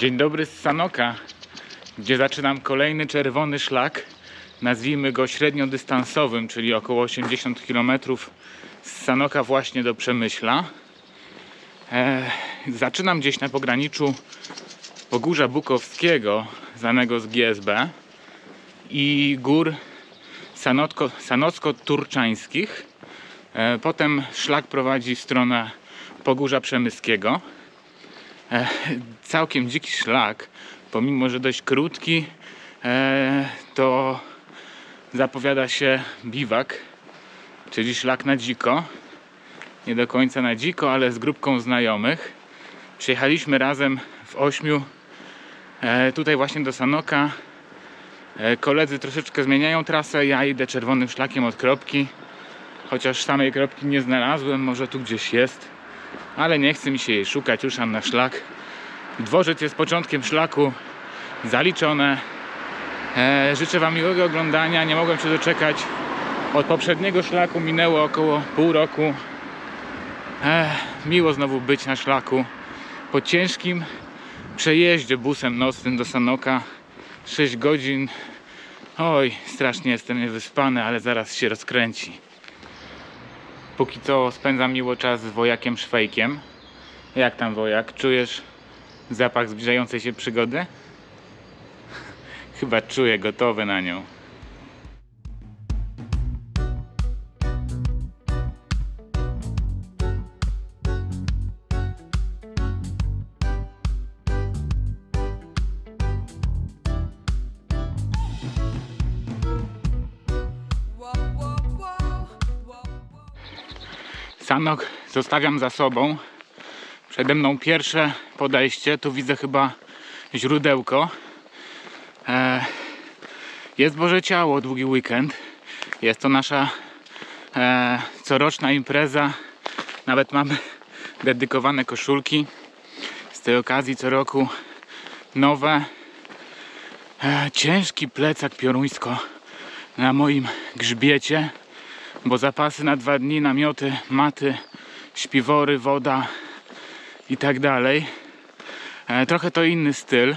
Dzień dobry z Sanoka, gdzie zaczynam kolejny czerwony szlak. Nazwijmy go średniodystansowym, czyli około 80 km z Sanoka właśnie do Przemyśla. E, zaczynam gdzieś na pograniczu Pogórza Bukowskiego, znanego z GSB i gór Sanocko-Turczańskich. E, potem szlak prowadzi w stronę Pogórza Przemyskiego. E, całkiem dziki szlak, pomimo że dość krótki, e, to zapowiada się biwak, czyli szlak na dziko. Nie do końca na dziko, ale z grupką znajomych. Przyjechaliśmy razem w ośmiu e, tutaj właśnie do Sanoka. Koledzy troszeczkę zmieniają trasę, ja idę czerwonym szlakiem od kropki. Chociaż samej kropki nie znalazłem, może tu gdzieś jest ale nie chce mi się jej szukać, ruszam na szlak. Dworzec jest początkiem szlaku, zaliczone. E, życzę Wam miłego oglądania, nie mogłem się doczekać. Od poprzedniego szlaku minęło około pół roku. E, miło znowu być na szlaku. Po ciężkim przejeździe busem nocnym do Sanoka 6 godzin. Oj, strasznie jestem niewyspany, ale zaraz się rozkręci. Póki co spędzam miło czas z wojakiem Szwejkiem. Jak tam wojak? Czujesz zapach zbliżającej się przygody? Chyba czuję, gotowy na nią. Sanok zostawiam za sobą. Przede mną pierwsze podejście. Tu widzę chyba źródełko. E, jest Boże Ciało, długi weekend. Jest to nasza e, coroczna impreza. Nawet mamy dedykowane koszulki. Z tej okazji co roku nowe. E, ciężki plecak pioruńsko na moim grzbiecie bo zapasy na dwa dni, namioty, maty, śpiwory, woda i tak dalej. E, Trochę to inny styl,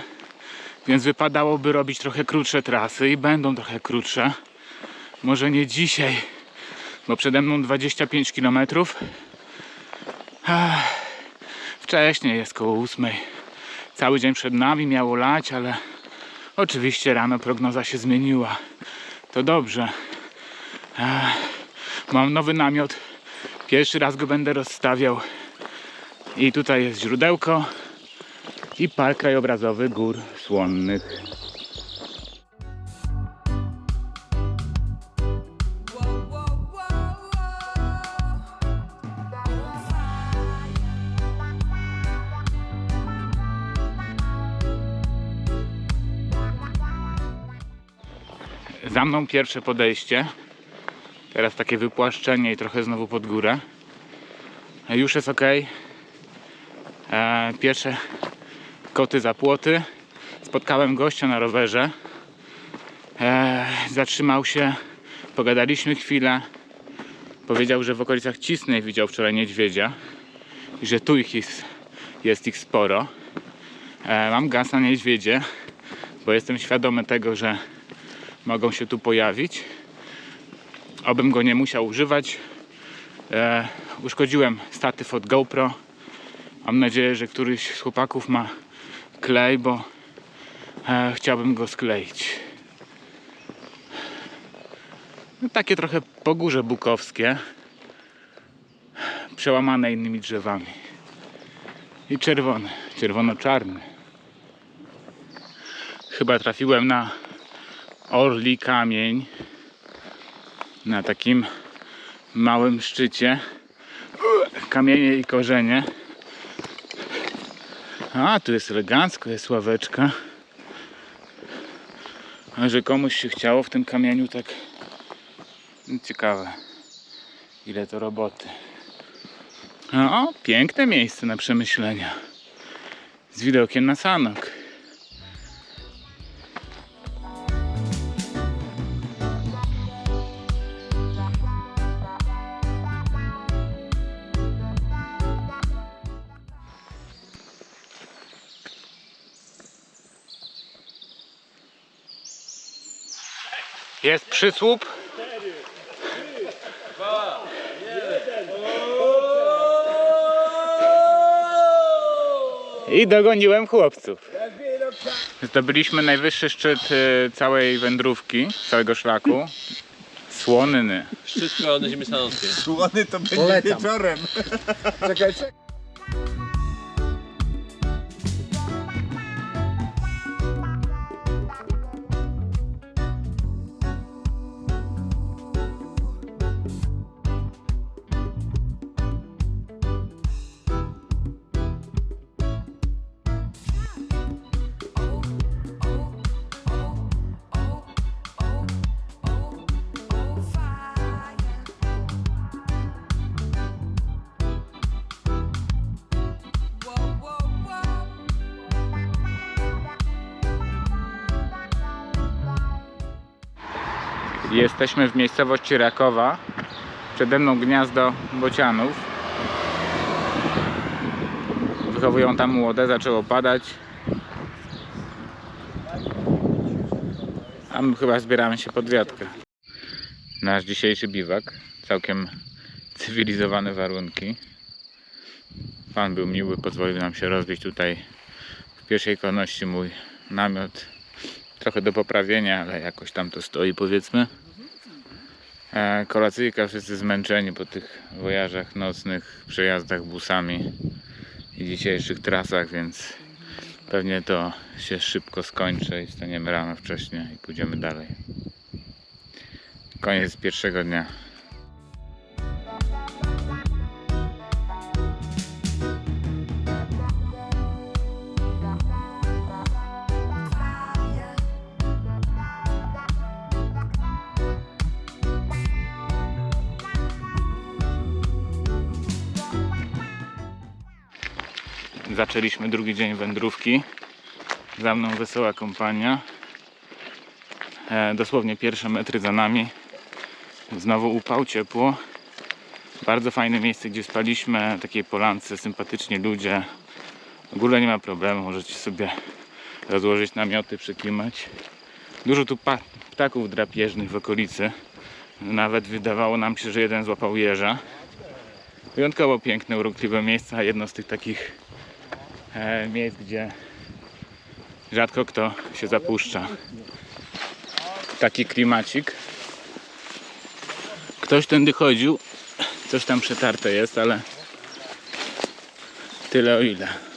więc wypadałoby robić trochę krótsze trasy i będą trochę krótsze. Może nie dzisiaj, bo przede mną 25 km. Wcześniej jest koło 8. Cały dzień przed nami miało lać, ale oczywiście rano prognoza się zmieniła. To dobrze. Mam nowy namiot. Pierwszy raz go będę rozstawiał. I tutaj jest źródełko i park krajobrazowy gór słonnych. Za mną pierwsze podejście. Teraz takie wypłaszczenie i trochę znowu pod górę. E, Już jest ok. E, pierwsze koty za płoty. Spotkałem gościa na rowerze. E, zatrzymał się, pogadaliśmy chwilę. Powiedział, że w okolicach Cisnej widział wczoraj niedźwiedzia i że tu ich jest, jest ich sporo. Mam gaz na niedźwiedzie, bo jestem świadomy tego, że mogą się tu pojawić abym go nie musiał używać. E, uszkodziłem statyw od GoPro. Mam nadzieję, że któryś z chłopaków ma klej, bo e, chciałbym go skleić. No, takie trochę pogórze bukowskie, przełamane innymi drzewami. I czerwony, czerwono-czarny. Chyba trafiłem na orli kamień na takim małym szczycie. Kamienie i korzenie. A tu jest elegancko, jest ławeczka. A że komuś się chciało w tym kamieniu tak ciekawe ile to roboty. No, piękne miejsce na przemyślenia. Z widokiem na Sanok Jest przysłup. I dogoniłem chłopców. Zdobyliśmy najwyższy szczyt y, całej wędrówki, całego szlaku. Słonny. Szczyt pełny ziemi stanowskiej. Słony to będzie Polecam. wieczorem. Czekaj, czekaj. Jesteśmy w miejscowości Rakowa. Przede mną gniazdo bocianów. Wychowują tam młode, zaczęło padać. A my chyba zbieramy się pod wiatkę. Nasz dzisiejszy biwak. Całkiem cywilizowane warunki. Pan był miły, pozwolił nam się rozbić tutaj w pierwszej kolejności mój namiot trochę do poprawienia, ale jakoś tam to stoi powiedzmy. E, kolacyjka wszyscy zmęczeni po tych wojażach nocnych, przejazdach busami i dzisiejszych trasach, więc pewnie to się szybko skończy i staniemy rano wcześniej i pójdziemy dalej. Koniec pierwszego dnia. Zaczęliśmy drugi dzień wędrówki. Za mną wesoła kompania. E, dosłownie pierwsze metry za nami. Znowu upał, ciepło. Bardzo fajne miejsce, gdzie spaliśmy. na Takiej polance, sympatyczni ludzie. W ogóle nie ma problemu, możecie sobie rozłożyć namioty, przyklimać. Dużo tu ptaków drapieżnych w okolicy. Nawet wydawało nam się, że jeden złapał jeża. Wyjątkowo piękne, urokliwe miejsca. Jedno z tych takich miejsc, gdzie rzadko kto się zapuszcza. Taki klimacik. Ktoś tędy chodził, coś tam przetarte jest, ale tyle o ile.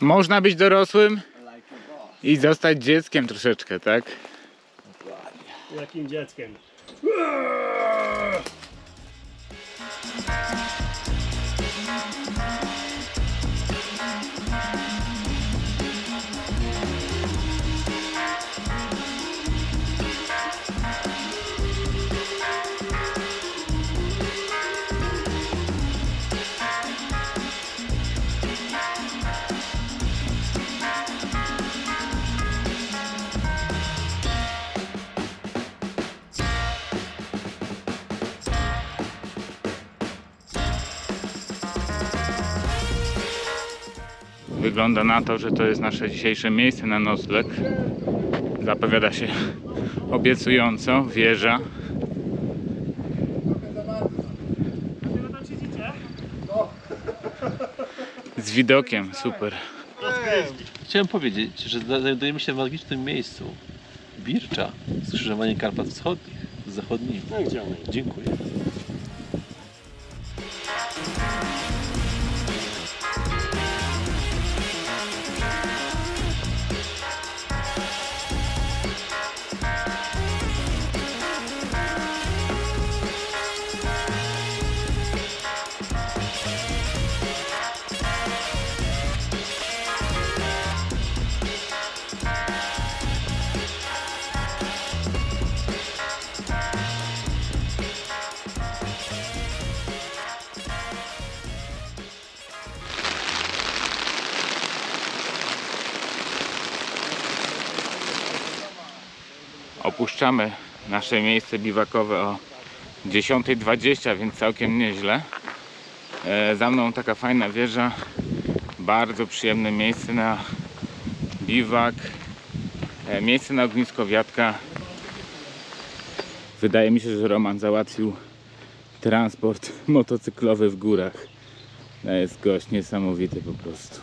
Można być dorosłym i zostać dzieckiem troszeczkę, tak? Jakim dzieckiem? Wygląda na to, że to jest nasze dzisiejsze miejsce na nocleg. Zapowiada się obiecująco, wieża. Z widokiem, super. Chciałem powiedzieć, że znajdujemy się w magicznym miejscu. Bircza, skrzyżowanie Karpat Wschodnich z zachodnimi. No gdzie one? Dziękuję. Opuszczamy nasze miejsce biwakowe o 10.20, więc całkiem nieźle. E, za mną taka fajna wieża. Bardzo przyjemne miejsce na biwak. E, miejsce na ognisko wiatka. Wydaje mi się, że Roman załatwił transport motocyklowy w górach. To jest gość niesamowity po prostu.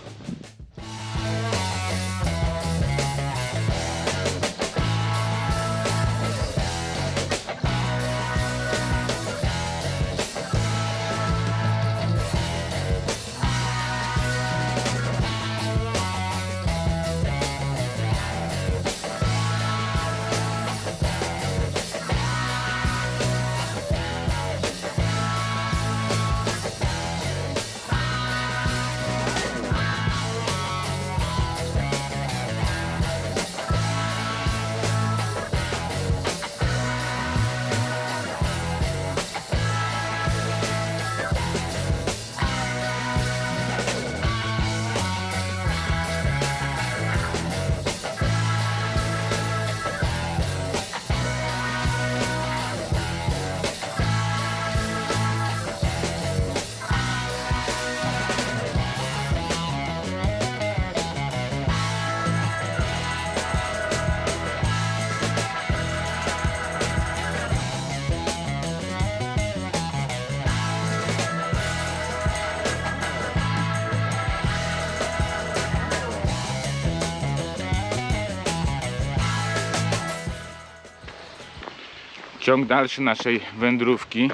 Ciąg dalszy naszej wędrówki.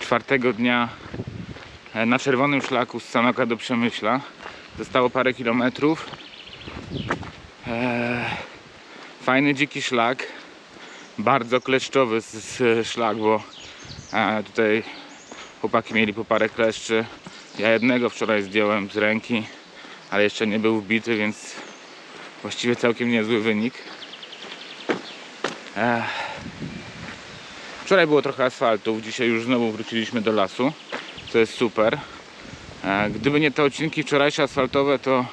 Czwartego dnia e, na czerwonym szlaku z Sanoka do Przemyśla. Zostało parę kilometrów. Eee, fajny dziki szlak. Bardzo kleszczowy z, z szlak, bo e, tutaj chłopaki mieli po parę kleszczy. Ja jednego wczoraj zdjąłem z ręki, ale jeszcze nie był wbity, więc właściwie całkiem niezły wynik. Eee, Wczoraj było trochę asfaltów, dzisiaj już znowu wróciliśmy do lasu, co jest super. E, Gdyby nie te odcinki wczorajsze asfaltowe, to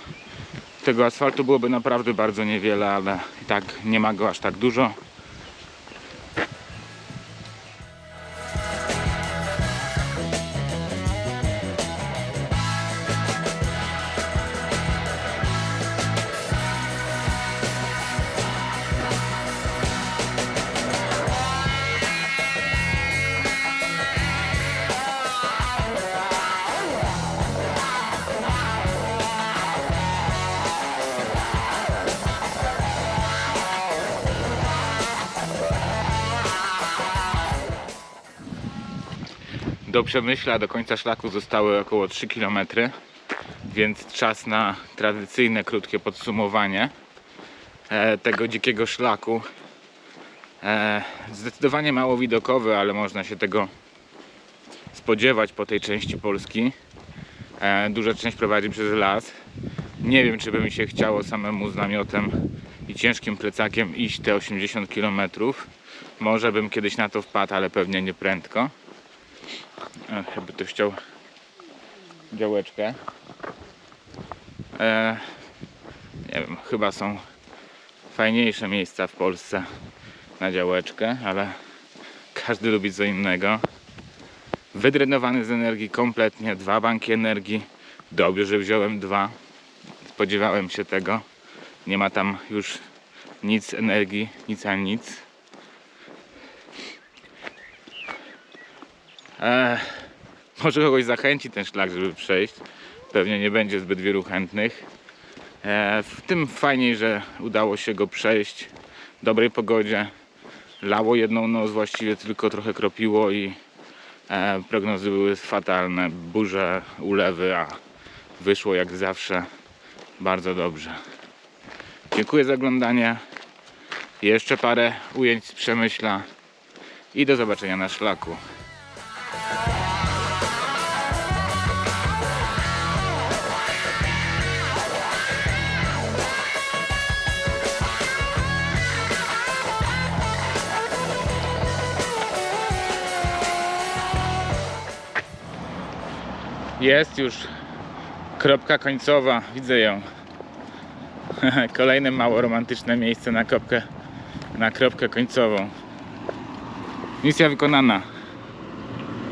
tego asfaltu byłoby naprawdę bardzo niewiele, ale i tak nie ma go aż tak dużo. Do Przemyśla, do końca szlaku zostały około 3 km, więc czas na tradycyjne, krótkie podsumowanie e, tego dzikiego szlaku. E, zdecydowanie mało widokowy, ale można się tego spodziewać po tej części Polski. E, duża część prowadzi przez las. Nie wiem, czy by mi się chciało samemu z namiotem i ciężkim plecakiem iść te 80 km. Może bym kiedyś na to wpadł, ale pewnie nie prędko. Jakby ktoś chciał działeczkę. E, nie wiem, chyba są fajniejsze miejsca w Polsce na działeczkę, ale każdy lubi co innego. Wydrenowany z energii kompletnie, dwa banki energii. Dobrze, że wziąłem dwa. Spodziewałem się tego. Nie ma tam już nic energii, nic a nic. Może kogoś zachęci ten szlak, żeby przejść. Pewnie nie będzie zbyt wielu chętnych. W tym fajniej, że udało się go przejść w dobrej pogodzie. Lało jedną noc, właściwie tylko trochę kropiło i e, prognozy były fatalne. Burze, ulewy, a wyszło jak zawsze bardzo dobrze. Dziękuję za oglądanie. Jeszcze parę ujęć z Przemyśla i do zobaczenia na szlaku. Jest już kropka końcowa, widzę ją. Kolejne mało romantyczne miejsce na kopkę na kropkę końcową. Misja wykonana.